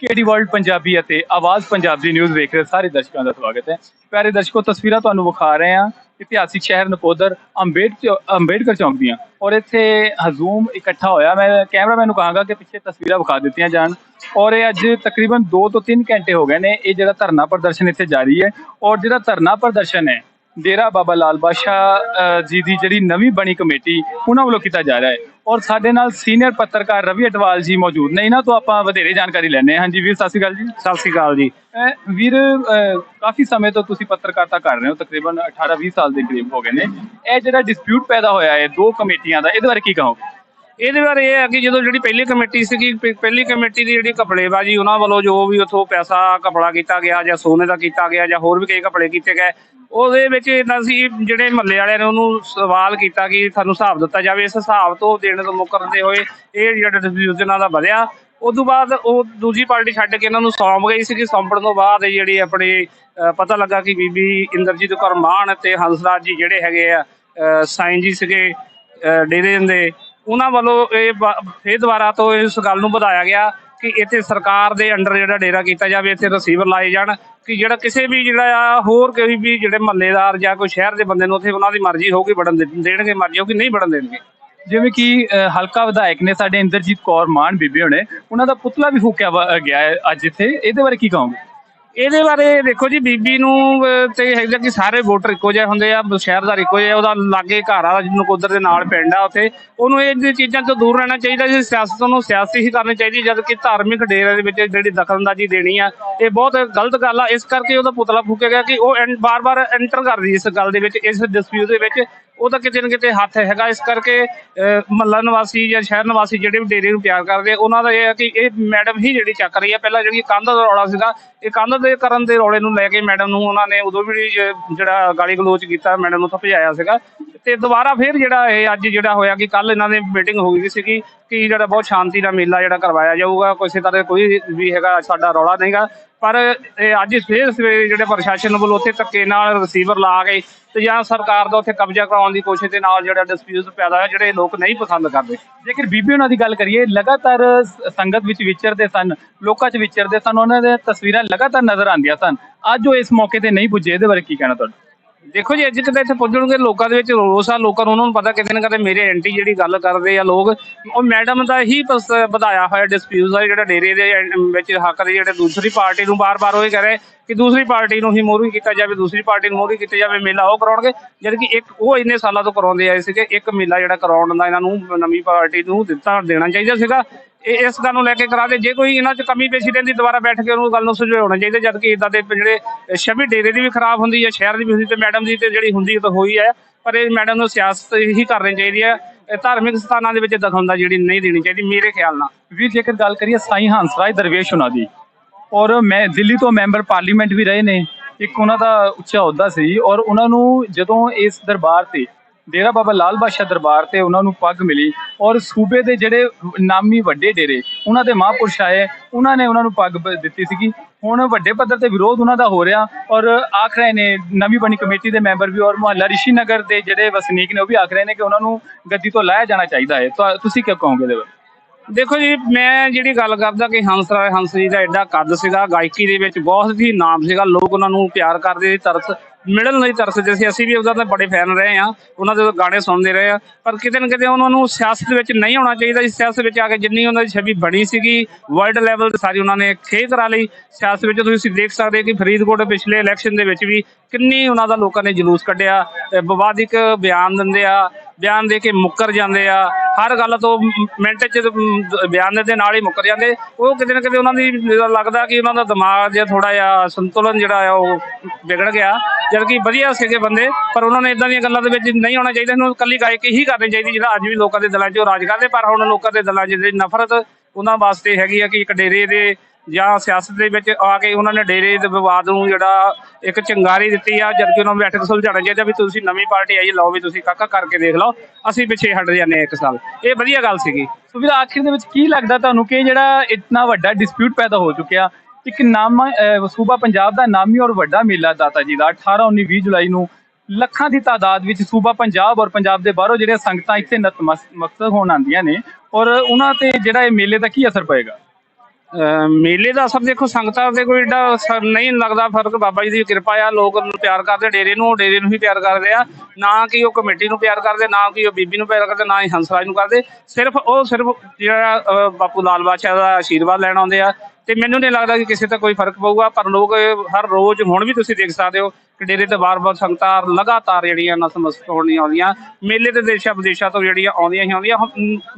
ਕੇਡੀ world Punjabi ਅਤੇ Awaaz Punjab news ਵੇਖ ਰਹੇ ਸਾਰੇ ਦਰਸ਼ਕਾਂ ਦਾ ਸਵਾਗਤ ਹੈ। ਪਿਆਰੇ ਦਰਸ਼ਕੋ, ਤਸਵੀਰਾਂ ਤੁਹਾਨੂੰ ਵਿਖਾ ਰਹੇ ਹਾਂ। ਇਤਿਹਾਸਿਕ ਸ਼ਹਿਰ ਨਕੋਦਰ ਅੰਬੇਡ ਅੰਬੇਡਕਰ ਚੌਂਕ ਦੀਆਂ। ਔਰ ਇੱਥੇ ਹਜ਼ੂਮ ਇਕੱਠਾ ਹੋਇਆ। ਮੈਂ ਕੈਮਰਾਮੈਨ ਨੂੰ ਕਹਾਂਗਾ ਕਿ ਪਿੱਛੇ ਤਸਵੀਰਾਂ ਵਿਖਾ ਦਿੱਤੀਆਂ ਜਾਣ। ਔਰ ਇਹ ਅੱਜ ਤਕਰੀਬਨ 2 ਤੋਂ 3 ਘੰਟੇ ਹੋ ਗਏ ਨੇ। ਇਹ ਜਿਹੜਾ ਧਰਨਾ ਪ੍ਰਦਰਸ਼ਨ ਇੱਥੇ ਜਾਰੀ ਹੈ। ਔਰ ਜਿਹੜਾ ਧਰਨਾ ਪ੍ਰਦਰਸ਼ਨ ਹੈ ਡੇਰਾ ਬਾਬਾ ਲਾਲ ਅ, ਜੀ ਦੀ ਜਿਹੜੀ ਨਵੀਂ ਬਣੀ ਕਮੇਟੀ ਉਹਨਾਂ ਵੱਲੋਂ ਕੀਤਾ ਜਾ ਰਿਹਾ ਹੈ। ਔਰ ਸਾਡੇ ਨਾਲ ਸੀਨੀਅਰ ਪੱਤਰਕਾਰ ਰਵੀ ਅਟਵਾਲ ਜੀ ਮੌਜੂਦ ਨੇ। ਇਹਨਾਂ ਤੋਂ ਆਪਾਂ ਵਧੇਰੇ ਜਾਣਕਾਰੀ ਲੈਣੇ ਹਾਂ। ਹਾਂਜੀ ਵੀਰ ਸਤਿ ਸ਼੍ਰੀ ਅਕਾਲ ਜੀ। ਸਤਿ ਸ਼੍ਰੀ ਅਕਾਲ ਜੀ। ਵੀਰ ਕਾਫੀ ਸਮੇਂ ਤੋਂ ਤੁਸੀਂ ਪੱਤਰਕਾਰਤਾ ਕਰ ਰਹੇ ਹੋ। ਤਕਰੀਬਨ 18-20 ਸਾਲ ਦੇ ਕਰੀਬ ਹੋ ਗਏ ਨੇ। ਇਹ ਜਿਹੜਾ ਡਿਸਪਿਊਟ ਪੈਦਾ ਹੋਇਆ ਹੈ ਦੋ ਕਮੇਟੀਆਂ ਦਾ ਇਹਦੇ ਬਾਰੇ ਕੀ ਕਹੋਗੇ? ਇਹਦੇ ਬਾਰੇ ਇਹ ਹੈ ਕਿ ਜਦੋਂ ਜਿਹੜੀ ਪਹਿਲੀ ਕਮੇਟੀ ਸੀਗੀ ਪ- ਪਹਿਲੀ ਕਮੇਟੀ ਦੀ ਜਿਹੜੀ ਕਪੜੇਬਾਜੀ ਉਹਨਾਂ ਵੱਲੋਂ ਜੋ ਵੀ ਉਥੋਂ ਪੈਸਾ ਕਪੜਾ ਕੀਤਾ ਗਿਆ ਜਾਂ ਸੋਨੇ ਦਾ ਕੀਤਾ ਗਿਆ ਜਾਂ ਹੋਰ ਵੀ ਕਈ ਕਪੜੇ ਕੀਤੇ ਗਏ ਉਹਦੇ ਵਿੱਚ ਇਹਨਾਂ ਸੀ ਜਿਹੜੇ ਮਹੱਲੇ ਵਾਲਿਆਂ ਨੇ ਉਹਨੂੰ ਸਵਾਲ ਕੀਤਾ ਕਿ ਸਾਨੂੰ ਹਿਸਾਬ ਦਿੱਤਾ ਜਾਵੇ। ਇਸ ਹਿਸਾਬ ਤੋਂ ਦੇਣ ਤੋਂ ਮੁਕਰਦੇ ਹੋਏ ਇਹ ਜਿਹੜਾ ਡਿਸਪਿਊਟ ਇਹਨਾਂ ਦਾ ਵਧਿਆ। ਉਸ ਤੋਂ ਬਾਅਦ ਉਹ ਦੂਜੀ ਪਾਰਟੀ ਛੱਡ ਕੇ ਇਹਨਾਂ ਨੂੰ ਸੌਂਪ ਗਈ ਸੀ ਕਿ ਸੌਂਪਣ ਤੋਂ ਬਾਅਦ ਇਹ ਜਿਹੜੀ ਆਪਣੀ ਅ, ਪਤਾ ਲੱਗਾ ਕਿ ਬੀਬੀ ਇੰਦਰਜੀਤ ਕੌਰ ਮਾਨ ਤੇ ਹੰਸਰਾਜ ਜੀ ਜਿਹੜੇ ਹੈਗੇ ਆ ਅ, ਸਾਈਂ ਜੀ ਸੀਗੇ ਅ, ਡੇਰੇ ਦੇ। ਉਹਨਾਂ ਵੱਲੋਂ ਇਹ ਬ- ਦੁਬਾਰਾ ਤੋਂ ਇਸ ਗੱਲ ਨੂੰ ਵਧਾਇਆ ਗਿਆ ਕਿ ਇੱਥੇ ਸਰਕਾਰ ਦੇ ਅੰਡਰ ਜਿਹੜਾ ਡੇਰਾ ਕੀਤਾ ਜਾਵੇ, ਇੱਥੇ ਰਿਸੀਵਰ ਲਾਏ ਜਾਣ ਕਿ ਜਿਹੜਾ ਕਿਸੇ ਵੀ ਜਿਹੜਾ ਆ, ਹੋਰ ਕੋਈ ਵੀ ਜਿਹੜੇ ਮਹੱਲੇਦਾਰ ਜਾਂ ਕੋਈ ਸ਼ਹਿਰ ਦੇ ਬੰਦੇ ਨੂੰ ਉੱਥੇ ਉਹਨਾਂ ਦੀ ਮਰਜ਼ੀ ਹੋਊਗੀ, ਵੜਨ ਦੇ- ਦੇਣਗੇ ਮਰਜ਼ੀ ਹੋਊਗੀ, ਨਹੀਂ ਵੜਨ ਦੇਣਗੇ। ਜਿਵੇਂ ਕਿ ਹਲਕਾ ਵਿਧਾਇਕ ਨੇ ਸਾਡੇ ਇੰਦਰਜੀਤ ਕੌਰ ਮਾਨ ਬੀਬੀ ਹੋਣੇ, ਉਹਨਾਂ ਦਾ ਪੁਤਲਾ ਵੀ ਫੂਕਿਆ ਵਾ- ਗਿਆ ਹੈ ਅੱਜ ਇੱਥੇ। ਇਹਦੇ ਬਾਰੇ ਕੀ ਕਹੋਗੇ? ਇਹਦੇ ਬਾਰੇ ਦੇਖੋ ਜੀ ਬੀਬੀ ਨੂੰ ਅਹ, ਤੇ ਹੈਗਾ ਕਿ ਸਾਰੇ ਵੋਟਰ ਇੱਕੋ ਜਿਹੇ ਹੁੰਦੇ ਆ ਸ਼ਹਿਰਦਾਰ ਇੱਕੋ ਜਿਹਾ ਉਹਦਾ ਲਾਗੇ ਘਰ ਆ ਨਕੋਦਰ ਦੇ ਨਾਲ ਪਿੰਡ ਆ ਉੱਥੇ। ਉਹਨੂੰ ਇਹ ਚੀਜ਼ਾਂ ਤੋਂ ਦੂਰ ਰਹਿਣਾ ਚਾਹੀਦਾ ਜੀ ਸਿਆਸਤ ਨੂੰ ਸਿਆਸੀ ਹੀ ਕਰਨੀ ਚਾਹੀਦੀ ਜਦ ਕਿ ਧਾਰਮਿਕ ਡੇਰੇ ਦੇ ਵਿੱਚ ਜਿਹੜੀ ਦਖਲਅੰਦਾਜ਼ੀ ਦੇਣੀ ਆ ਇਹ ਬਹੁਤ ਗਲਤ ਗੱਲ ਆ। ਇਸ ਕਰਕੇ ਉਹਦਾ ਪੁਤਲਾ ਫੂਕਿਆ ਗਿਆ ਕਿ ਉਹ ਵਾਰ ਵਾਰ ਐਂਟਰ ਕਰ ਰਹੀ ਇਸ ਗੱਲ ਦੇ ਵਿੱਚ ਇਸ ਡਿਸਪਿਊਟ ਦੇ ਵਿੱਚ। ਉਹਦਾ ਕਿਤੇ ਨਾ ਕਿਤੇ ਹੱਥ ਹੈਗਾ। ਇਸ ਕਰਕੇ ਮਹੱਲਾ ਨਿਵਾਸੀ ਜਾਂ ਸ਼ਹਿਰ ਨਿਵਾਸੀ ਜਿਹੜੇ ਵੀ ਡੇਰੇ ਨੂੰ ਪਿਆਰ ਕਰਦੇ ਉਹਨਾਂ ਦਾ ਇਹ ਹੈ ਕਿ ਇਹ ਮੈਡਮ ਹੀ ਜਿਹੜੀ ਚੱਕ ਰਹੀ ਹੈ ਪਹਿਲਾਂ ਜਿਹੜੀ ਕੰਧ ਦਾ ਰੌਲਾ ਸੀਗਾ, ਇਹ ਕੰਧ ਦੇ ਕਰਨ ਦੇ ਰੌਲੇ ਨੂੰ ਲੈ ਕੇ ਮੈਡਮ ਨੂੰ ਉਹਨਾਂ ਨੇ ਉਦੋਂ ਵੀ ਜਿਹੜਾ ਗਾਲੀ ਗਲੋਚ ਕੀਤਾ, ਮੈਡਮ ਨੂੰ ਤਾਂ ਭਜਾਇਆ ਸੀਗਾ। ਤੇ ਦੁਬਾਰਾ ਫਿਰ ਜਿਹੜਾ ਇਹ ਅੱਜ ਜਿਹੜਾ ਹੋਇਆ ਕਿ ਕੱਲ ਇਹਨਾਂ ਦੀ ਮੀਟਿੰਗ ਹੋ ਗਈ ਸੀਗੀ ਕਿ ਜਿਹੜਾ ਬਹੁਤ ਸ਼ਾਂਤੀ ਦਾ ਮੇਲਾ ਜਿਹੜਾ ਕਰਵਾਇਆ ਜਾਊਗਾ। ਕਿਸੇ ਤਰ੍ਹਾਂ ਕੋਈ ਵੀ ਹੈਗਾ ਸਾਡਾ ਰੌਲਾ ਨਹੀਂਗਾ। ਪਰ ਇਹ ਅੱਜ ਫਿਰ ਸਵੇਰੇ ਜਿਹੜੇ ਪ੍ਰਸ਼ਾਸਨ ਵੱਲੋਂ ਉੱਥੇ ਧੱਕੇ ਨਾਲ ਰਿਸੀਵਰ ਲਾ ਕੇ ਤੇ ਜਾਂ ਸਰਕਾਰ ਦਾ ਉੱਥੇ ਕਬਜ਼ਾ ਕਰਾਉਣ ਦੀ ਕੋਸ਼ਿਸ਼ ਦੇ ਨਾਲ ਜਿਹੜਾ ਡਿਸਪਿਊਟ ਪੈਦਾ ਹੋਇਆ, ਜਿਹੜੇ ਲੋਕ ਨਹੀਂ ਪਸੰਦ ਕਰਦੇ। ਜੇਕਰ ਬੀਬੀ ਉਹਨਾਂ ਦੀ ਗੱਲ ਕਰੀਏ, ਲਗਾਤਾਰ ਸੰਗਤ ਵਿੱਚ ਵਿਚਰਦੇ ਸਨ, ਲੋਕਾਂ 'ਚ ਵਿਚਰਦੇ ਸਨ, ਉਹਨਾਂ ਦੇ ਤਸਵੀਰਾਂ ਲਗਾਤਾਰ ਨਜ਼ਰ ਆਉਂਦੀਆਂ ਸਨ। ਅੱਜ ਉਹ ਇਸ ਮੌਕੇ ਤੇ ਨਹੀਂ ਪੁੱਜੇ, ਇਹਦੇ ਬਾਰੇ ਕੀ ਕਹਿਣਾ ਤੁਹਾਡਾ? ਦੇਖੋ ਜੀ, ਅੱਜ ਕਿਤੇ ਇੱਥੇ ਪੁੱਜਣਗੇ ਲੋਕਾਂ ਦੇ ਵਿੱਚ, ਰੋਸ ਆ ਲੋਕਾਂ ਨੂੰ, ਉਹਨਾਂ ਨੂੰ ਪਤਾ ਕਿਤੇ ਨਾ ਕਿਤੇ ਮੇਰੇ ਐਂਟੀ ਜਿਹੜੀ ਗੱਲ ਕਰਦੇ ਆ ਲੋਕ, ਉਹ ਮੈਡਮ ਦਾ ਹੀ ਬਸ ਵਧਾਇਆ ਹੋਇਆ ਡਿਸਪਿਊਟ ਆ, ਜਿਹੜਾ ਡੇਰੇ ਦੇ ਵਿੱਚ ਹੱਕ ਦੇ ਜਿਹੜੇ ਦੂਸਰੀ ਪਾਰਟੀ ਨੂੰ ਬਾਰ-ਬਾਰ ਉਹ ਇਹ ਕਹ ਰਹੇ ਕਿ ਦੂਸਰੀ ਪਾਰਟੀ ਨੂੰ ਹੀ ਮੋਹਰੀ ਕੀਤਾ ਜਾਵੇ, ਦੂਸਰੀ ਪਾਰਟੀ ਨੂੰ ਮੋਹਰੀ ਕੀਤਾ ਜਾਵੇ, ਮੇਲਾ ਉਹ ਕਰਾਉਣਗੇ। ਜਦ ਕਿ ਇੱਕ, ਉਹ ਇੰਨੇ ਸਾਲਾਂ ਤੋਂ ਕਰਾਉਂਦੇ ਆਏ ਸੀਗੇ, ਇੱਕ ਮੇਲਾ ਜਿਹੜਾ ਕਰਾਉਣ ਦਾ ਇਹਨਾਂ ਨੂੰ ਨਵੀਂ ਪਾਰਟੀ ਨੂੰ ਦਿੱਤਾ, ਦੇਣਾ ਚਾਹੀਦਾ ਸੀਗਾ। ਇਹ ਇਸ ਗੱਲ ਨੂੰ ਲੈ ਕੇ ਕਰਾ ਦੇ। ਜੇ ਕੋਈ ਇਹਨਾਂ 'ਚ ਕਮੀ ਪੇਸ਼ੀ ਰਹਿੰਦੀ, ਦੁਬਾਰਾ ਬੈਠ ਕੇ ਉਹਨੂੰ ਗੱਲ ਨੂੰ ਸੁਝਾਉਣਾ ਚਾਹੀਦਾ, ਜਦ ਕਿ ਇਦਾਂ ਦੇ ਜਿਹੜੇ ਛਵੀ ਡੇਰੇ ਦੀ ਵੀ ਖਰਾਬ ਹੁੰਦੀ ਹੈ, ਸ਼ਹਿਰ ਦੀ ਵੀ ਹੁੰਦੀ ਤੇ ਮੈਡਮ ਦੀ ਤੇ ਜਿਹੜੀ ਹੁੰਦੀ ਤਾਂ ਹੋਈ ਹੈ। ਪਰ ਇਹ ਮੈਡਮ ਨੂੰ ਸਿਆਸਤ ਹੀ ਕਰਨੀ ਚਾਹੀਦੀ ਹੈ। ਧਾਰਮਿਕ ਸਥਾਨਾਂ ਦੇ ਵਿੱਚ ਦਖਲਅੰਦਾ ਜਿਹੜੀ ਨਹੀਂ ਦੇਣੀ ਚਾਹੀਦੀ, ਮੇਰੇ ਖਿਆਲ ਨਾਲ। ਵੀਰ, ਜੇਕਰ ਗੱਲ ਕਰੀਏ ਸਾਈ ਹੰਸਰਾਜ ਦਰਵੇਸ਼ ਉਹਨਾਂ ਦੀ, ਔਰ ਮੈਂ ਦਿੱਲੀ ਤੋਂ ਮੈਂਬਰ ਪਾਰਲੀਮੈਂਟ ਵੀ ਰਹੇ ਨੇ, ਇੱਕ ਉਹਨਾਂ ਦਾ ਉੱਚਾ ਅਹੁਦਾ ਸੀ, ਔਰ ਉਹਨਾਂ ਨੂੰ ਜਦੋਂ ਇਸ ਦਰਬਾਰ ਤੇ ਡੇਰਾ ਬਾਬਾ ਲਾਲ ਬਾਦਸ਼ਾਹ ਦਰਬਾਰ ਤੇ ਉਹਨਾਂ ਨੂੰ ਪੱਗ ਮਿਲੀ ਔਰ ਸੂਬੇ ਦੇ ਜਿਹੜੇ ਨਾਮੀ ਵੱਡੇ ਡੇਰੇ, ਉਹਨਾਂ ਦੇ ਮਹਾਂਪੁਰਸ਼ ਆਏ, ਉਹਨਾਂ ਨੇ ਉਹਨਾਂ ਨੂੰ ਪੱਗ ਦਿੱਤੀ ਸੀਗੀ। ਹੁਣ ਵੱਡੇ ਪੱਧਰ ਤੇ ਵਿਰੋਧ ਉਹਨਾਂ ਦਾ ਹੋ ਰਿਹਾ ਔਰ ਆਖ ਰਹੇ ਨੇ ਨਵੀਂ ਬਣੀ ਕਮੇਟੀ ਦੇ ਮੈਂਬਰ ਵੀ ਔਰ ਮੁਹੱਲਾ ਰਿਸ਼ੀ ਨਗਰ ਦੇ ਜਿਹੜੇ ਵਸਨੀਕ ਨੇ ਉਹ ਵੀ ਆਖ ਰਹੇ ਨੇ ਕਿ ਉਹਨਾਂ ਨੂੰ ਗੱਦੀ ਤੋਂ ਲਾਇਆ ਜਾਣਾ ਚਾਹੀਦਾ ਹੈ। ਤਾਂ ਤੁਸੀਂ ਕੀ ਕਹੋਗੇ ਇਹਦੇ ਦੇਖੋ ਜੀ, ਮੈਂ ਜਿਹੜੀ ਗੱਲ ਕਰਦਾ ਕਿ ਹੰਸ ਰਾਏ ਹੰਸ ਜੀ ਦਾ ਐਡਾ ਕੱਦ ਸੀਗਾ, ਗਾਇਕੀ ਦੇ ਵਿੱਚ ਬਹੁਤ ਹੀ ਨਾਮ ਸੀਗਾ, ਲੋਕ ਉਹਨਾਂ ਨੂੰ ਪਿਆਰ ਕਰਦੇ ਤਰਸ ਮਿਲਣ ਲਈ ਤਰਸਦੇ ਸੀ। ਅਸੀਂ ਵੀ ਉਹਦਾ ਤਾਂ ਬੜੇ ਫੈਨ ਰਹੇ ਆ ਉਹਨਾਂ ਦੇ ਗਾਣੇ ਸੁਣਦੇ ਰਹੇ ਆ ਪਰ ਕਿਤੇ ਨਾ ਕਿਤੇ ਉਹਨਾਂ ਨੂੰ ਸਿਆਸਤ ਵਿੱਚ ਨਹੀਂ ਆਉਣਾ ਚਾਹੀਦਾ ਸੀ। ਸਿਆਸਤ ਵਿੱਚ ਆ ਕੇ ਜਿੰਨੀ ਉਹਨਾਂ ਦੀ ਛਵੀ ਬਣੀ ਸੀਗੀ ਵਰਲਡ ਲੈਵਲ ਤੇ ਸਾਰੀ ਉਹਨਾਂ ਨੇ ਖੇ ਕਰਾ ਲਈ। ਸਿਆਸਤ ਵਿੱਚ ਤੁਸੀਂ ਦੇਖ ਸਕਦੇ ਕਿ ਫਰੀਦਕੋਟ ਪਿਛਲੇ ਇਲੈਕਸ਼ਨ ਦੇ ਵਿੱਚ ਵੀ ਕਿੰਨੀ ਉਹਨਾਂ ਦਾ ਲੋਕਾਂ ਨੇ ਜਲੂਸ ਕੱਢਿਆ ਵਿਵਾਦਿਕ ਬਿਆਨ ਦਿੰਦੇ ਆ। ਬਿਆਨ ਦੇ ਕੇ ਮੁੱਕਰ ਜਾਂਦੇ ਆ, ਹਰ ਗੱਲ ਤੋਂ ਮਿੰਟ 'ਚ ਬਿਆਨ ਦੇ ਨਾਲ ਹੀ ਮੁੱਕਰ ਜਾਂਦੇ। ਉਹ ਕਿਤੇ ਨਾ ਕਿਤੇ ਉਹਨਾਂ ਦੀ ਲੱਗਦਾ ਕਿ ਉਹਨਾਂ ਦਾ ਦਿਮਾਗ ਜਿਹਾ ਥੋੜਾ ਜਿਹਾ ਸੰਤੁਲਨ ਜਿਹੜਾ ਆ ਉਹ ਵਿਗੜ ਗਿਆ। ਜਦਕਿ ਵਧੀਆ ਸੀਗੇ ਬੰਦੇ, ਪਰ ਉਹਨਾਂ ਨੇ ਇਦਾਂ ਦੀਆਂ ਗੱਲਾਂ ਦੇ ਵਿੱਚ ਨਹੀਂ ਆਉਣਾ ਚਾਹੀਦਾ। ਇਹਨੂੰ ਇਕੱਲੀ ਗਾਇਕੀ ਹੀ ਕਰਨੀ ਚਾਹੀਦੀ, ਜਿਹੜਾ ਅੱਜ ਵੀ ਲੋਕਾਂ ਦੇ ਦਿਲਾਂ 'ਚ ਉਹ ਰਾਜ ਕਰਦੇ, ਪਰ ਹੁਣ ਲੋਕਾਂ ਦੇ ਦਿਲਾਂ 'ਚ ਜਿਹੜੀ ਨਫ਼ਰਤ ਉਹਨਾਂ ਵਾਸਤੇ ਹੈਗੀ ਆ ਕਿ ਇੱਕ ਡੇਰੇ ਦੇ ਜਾਂ ਸਿਆਸਤ ਦੇ ਵਿੱਚ ਆ ਕੇ ਉਹਨਾਂ ਨੇ ਡੇਰੇ ਦੇ ਵਿਵਾਦ ਨੂੰ ਜਿਹੜਾ ਇੱਕ ਚੰਗਾਰੀ ਦਿੱਤੀ ਆ ਜਦ ਕਿ ਉਹਨਾਂ ਨੂੰ ਬੈਠਕ ਸੁਲਝਾਉਣਾ ਚਾਹੀਦਾ ਵੀ ਤੁਸੀਂ ਨਵੀਂ ਪਾਰਟੀ ਆਈ, ਲਓ ਵੀ ਤੁਸੀਂ ਕਾਕਾ ਕਰਕੇ ਦੇਖ ਲਓ, ਅਸੀਂ ਪਿੱਛੇ ਹਟ ਜਾਂਦੇ ਹਾਂ ਇੱਕ ਸਾਲ। ਇਹ ਵਧੀਆ ਗੱਲ ਸੀਗੀ। ਸੋ ਵੀਰ, ਆਖਿਰ ਦੇ ਵਿੱਚ ਕੀ ਲੱਗਦਾ ਤੁਹਾਨੂੰ ਕਿ ਜਿਹੜਾ ਇਤਨਾ ਵੱਡਾ ਡਿਸਪਿਊਟ ਪੈਦਾ ਹੋ ਚੁੱਕਿਆ, ਇੱਕ ਨਾਮ ਸੂਬਾ ਪੰਜਾਬ ਦਾ ਨਾਮੀ ਔਰ ਵੱਡਾ ਮੇਲਾ ਦਾਤਾ ਜੀ ਦਾ 18 19 20 ਜੁਲਾਈ ਨੂੰ ਲੱਖਾਂ ਦੀ ਤਾਦਾਦ ਵਿੱਚ ਸੂਬਾ ਪੰਜਾਬ ਔਰ ਪੰਜਾਬ ਦੇ ਬਾਹਰੋਂ ਜਿਹੜੀਆਂ ਸੰਗਤਾਂ ਇੱਥੇ ਨਤਮਸਤਕ ਹੋਣ ਆਉਂਦੀਆਂ ਨੇ ਔਰ ਉਹਨਾਂ ਤੇ ਜਿਹੜਾ ਇਹ ਮੇਲੇ ਦਾ ਕੀ ਅਸਰ ਪਏਗਾ? ਮੇਲੇ ਦਾ ਅਸਰ ਦੇਖੋ, ਸੰਗਤਾਂ ਤੇ ਕੋਈ ਏਡਾ ਅਸਰ ਨਹੀਂ ਲੱਗਦਾ, ਫ਼ਰਕ ਬਾਬਾ ਜੀ ਦੀ ਕਿਰਪਾ ਆ, ਲੋਕ ਉਹਨੂੰ ਪਿਆਰ ਕਰਦੇ, ਡੇਰੇ ਨੂੰ ਡੇਰੇ ਨੂੰ ਹੀ ਪਿਆਰ ਕਰਦੇ ਆ। ਨਾ ਕਿ ਉਹ ਕਮੇਟੀ ਨੂੰ ਪਿਆਰ ਕਰਦੇ, ਨਾ ਕਿ ਉਹ ਬੀਬੀ ਨੂੰ ਪਿਆਰ ਕਰਦੇ, ਨਾ ਹੀ ਹੰਸਰਾਜ ਨੂੰ ਕਰਦੇ। ਸਿਰਫ ਉਹ ਸਿਰਫ ਜਿਹੜਾ ਬਾਪੂ ਲਾਲ ਬਾਦਸ਼ਾਹ ਦਾ ਆਸ਼ੀਰਵਾਦ ਲੈਣ ਆਉਂਦੇ ਆ। ਤੇ ਮੈਨੂੰ ਨਹੀਂ ਲੱਗਦਾ ਕਿ ਕਿਸੇ ਤੇ ਕੋਈ ਫ਼ਰਕ ਪਊਗਾ, ਪਰ ਲੋਕ ਹਰ ਰੋਜ਼ ਹੁਣ ਵੀ ਤੁਸੀਂ ਦੇਖ ਸਕਦੇ ਹੋ ਕਿ ਡੇਰੇ ਤੇ ਵਾਰ ਵਾਰ ਸੰਗਤਾਂ ਲਗਾਤਾਰ ਜਿਹੜੀਆਂ ਨਤਮਸਤਕ ਹੋਣੀਆਂ ਆਉਂਦੀਆਂ। ਮੇਲੇ ਤੇ ਦੇਸ਼ਾਂ ਵਿਦੇਸ਼ਾਂ ਤੋਂ ਜਿਹੜੀਆਂ ਆਉਂਦੀਆਂ ਹੀ ਆਉਂਦੀਆਂ।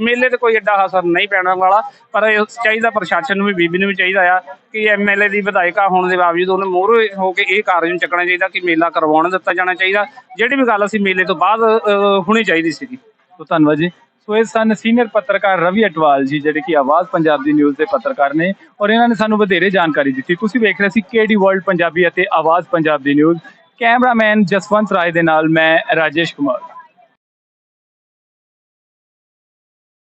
ਮੇਲੇ ਤੇ ਕੋਈ ਐਡਾ ਅਸਰ ਨਹੀਂ ਪੈਣ ਵਾਲਾ, ਪਰ ਚਾਹੀਦਾ ਪ੍ਰਸ਼ਾਸਨ ਨੂੰ ਵੀ, ਬੀਬੀ ਨੂੰ ਵੀ ਚਾਹੀਦਾ ਆ ਕਿ ਐਮਐਲਏ ਦੀ ਵਿਧਾਇਕਾ ਹੋਣ ਦੇ ਬਾਵਜੂਦ ਉਹਨੇ ਮੋਹਰੇ ਹੋ ਕੇ ਇਹ ਕਾਰਜ ਨੂੰ ਚੱਕਣਾ ਚਾਹੀਦਾ ਕਿ ਮੇਲਾ ਕਰਵਾਉਣ ਦਿੱਤਾ ਜਾਣਾ ਚਾਹੀਦਾ। ਜਿਹੜੀ ਵੀ ਗੱਲ ਅਸੀਂ ਮੇਲੇ ਤੋਂ ਬਾਅਦ ਹੋਣੀ ਚਾਹੀਦੀ ਸੀਗੀ। ਧੰਨਵਾਦ ਜੀ। ਸੋ ਇਹ ਸਨ ਸੀਨੀਅਰ ਪੱਤਰਕਾਰ ਰਵੀ ਅਟਵਾਲ ਜੀ, ਜਿਹੜੇ ਕਿ ਆਵਾਜ਼ ਪੰਜਾਬ ਦੀ ਨਿਊਜ਼ ਦੇ ਪੱਤਰਕਾਰ ਨੇ ਔਰ ਇਹਨਾਂ ਨੇ ਸਾਨੂੰ ਵਧੇਰੇ ਜਾਣਕਾਰੀ ਦਿੱਤੀ। ਤੁਸੀਂ ਵੇਖ ਰਹੇ ਸੀ ਕੇਡੀ ਵਰਲਡ ਪੰਜਾਬੀ ਅਤੇ ਆਵਾਜ਼ ਪੰਜਾਬ ਦੀ ਨਿਊਜ਼। ਕੈਮਰਾਮੈਨ ਜਸਵੰਤ ਰਾਏ ਦੇ ਨਾਲ ਮੈਂ ਰਾਜੇਸ਼ ਕੁਮਾਰ।